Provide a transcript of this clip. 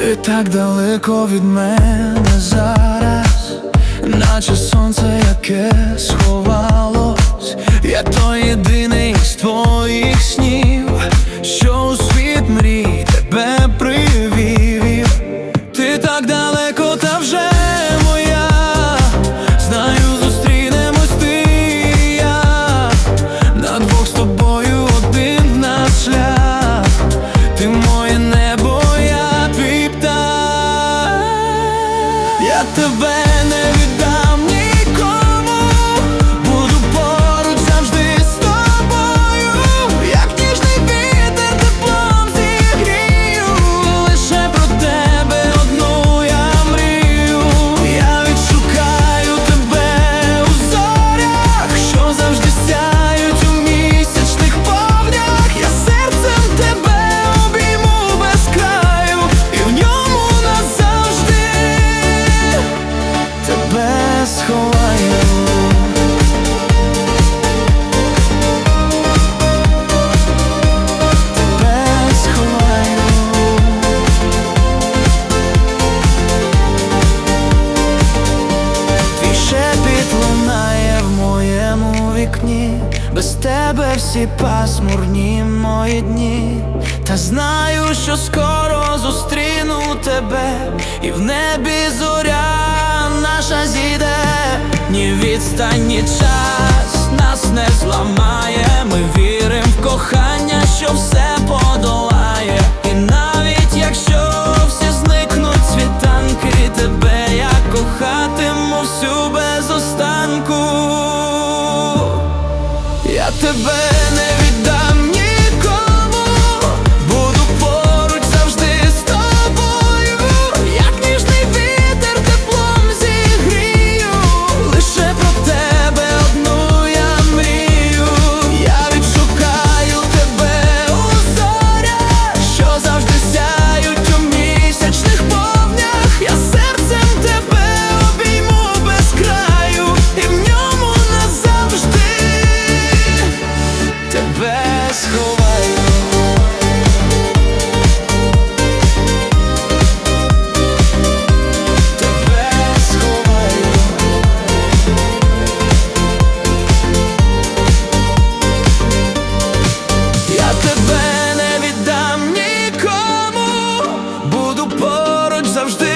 так далеко від мене зараз, наче сонце, яке сховалось, я той єдиний з твоїх тебе без тебе всі пасмурні мої дні. Та знаю, що скоро зустріну тебе, і в небі зоря наша зійде, ні відстань, ні час нас не зламає. Ми віримо в кохання, що все. тебе. сховай. Тебе сховай. Я тебе не віддам нікому, буду поруч завжди.